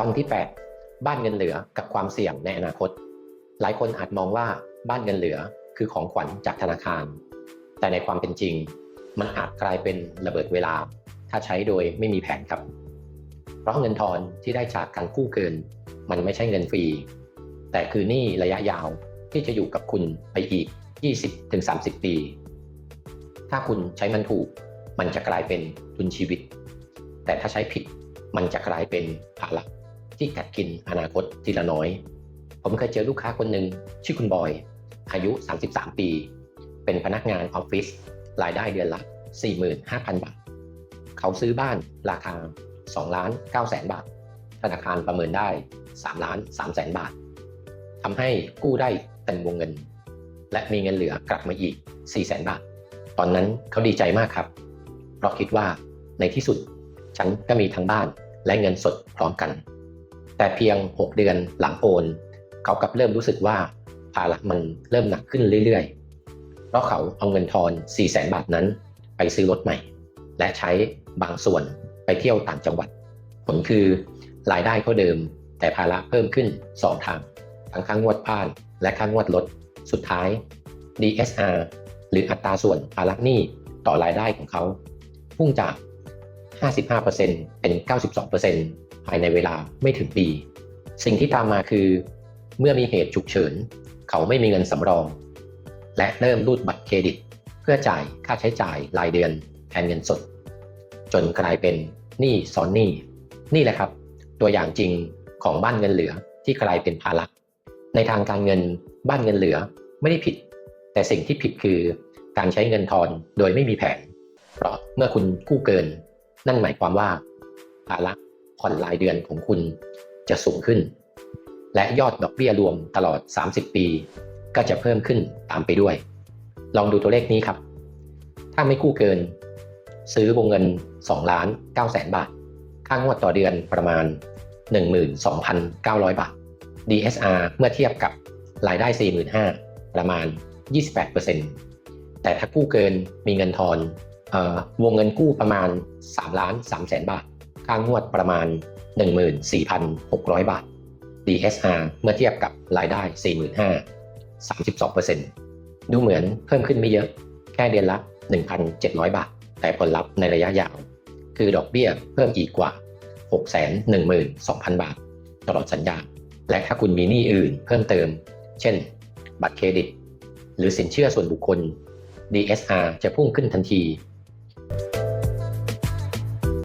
ตอนที่ 8 บ้านเงินเหลือกับความเสี่ยงในอนาคต หลายคนอาจมองว่าบ้านเงินเหลือคือของขวัญจากธนาคาร แต่ในความเป็นจริง มันอาจกลายเป็นระเบิดเวลา ถ้าใช้โดยไม่มีแผนครับ เพราะเงินทอนที่ได้จากการกู้เกิน มันไม่ใช่เงินฟรี แต่คือหนี้ระยะยาวที่จะอยู่กับคุณไปอีก 20-30 ปี ถ้าคุณใช้มันถูก มันจะกลายเป็นทุนชีวิต แต่ถ้าใช้ผิด มันจะกลายเป็นภาระ ที่กัดกินอนาคตทีละน้อย ผมเคยเจอลูกค้าคนหนึ่งชื่อคุณบอย อายุ 33 ปี เป็นพนักงานออฟฟิศรายได้เดือนละ 45,000 บาท เขาซื้อบ้านราคา2ล้าน9แสนบาท ธนาคารประเมินได้3ล้าน3แสนบาททำให้กู้ได้เต็มวงเงิน และมีเงินเหลือกลับมาอีก4แสนบาท ตอนนั้นเขาดีใจมากครับ เพราะคิดว่าในที่สุดฉันก็มีทั้งบ้านและเงินสดพร้อมกัน แต่เพียง 6 เดือนหลังโอนเขากลับเริ่มรู้สึกว่าภาระมันเริ่มหนักขึ้นเรื่อยๆ เพราะเขาเอาเงินทอน4แสนบาทนั้น ไปซื้อรถใหม่ และใช้บางส่วนไปเที่ยวต่างจังหวัด ผลคือรายได้เท่าเดิม แต่ภาระเพิ่มขึ้น 2 ทาง ทั้งค่างวดบ้านและค่างวดรถสุดท้าย DSR หรืออัตราส่วนภาระหนี้ต่อรายได้ของเขาพุ่งจาก 55%เป็น 92%ภายในเวลาไม่ถึงปี สิ่งที่ตามมาคือ เมื่อมีเหตุฉุกเฉิน เขาไม่มีเงินสำรอง และเริ่มรูดบัตรเครดิต เพื่อจ่ายค่าใช้จ่ายรายเดือนแทนเงินสด จนกลายเป็นหนี้ซ้อนหนี้นี่แหละครับ ตัวอย่างจริงของบ้านเงินเหลือที่กลายเป็นภาระในทางการเงินบ้านเงินเหลือไม่ได้ผิด แต่สิ่งที่ผิดคือการใช้เงินทอนโดยไม่มีแผน เพราะเมื่อคุณกู้เกิน นั่นหมายความว่าภาระผ่อนรายเดือนของคุณจะสูงขึ้น และยอดดอกเบี้ยรวมตลอด 30 ปี ก็จะเพิ่มขึ้นตามไปด้วย ลองดูตัวเลขนี้ครับ ถ้าไม่กู้เกิน ซื้อวงเงิน2ล้าน9แสนบาท ค่างวดต่อเดือนประมาณ 12,900 บาท DSR เมื่อเทียบกับรายได้ 45,000ประมาณ 28%แต่ถ้ากู้เกินมีเงินทอน วงเงินกู้ประมาณ3ล้าน3แสนบาท ค่างวดประมาณ 14,600 บาท DSR เมื่อเทียบกับรายได้ 45,000 32%ดูเหมือนเพิ่มขึ้นไม่เยอะ แค่เดือนละ 1,700 บาท แต่ผลลัพธ์ในระยะยาว คือดอกเบี้ยเพิ่มอีกกว่า 612,000 บาท ตลอดสัญญา และถ้าคุณมีหนี้อื่นเพิ่มเติม เช่น บัตรเครดิต หรือสินเชื่อส่วนบุคคล DSR จะพุ่งขึ้นทันที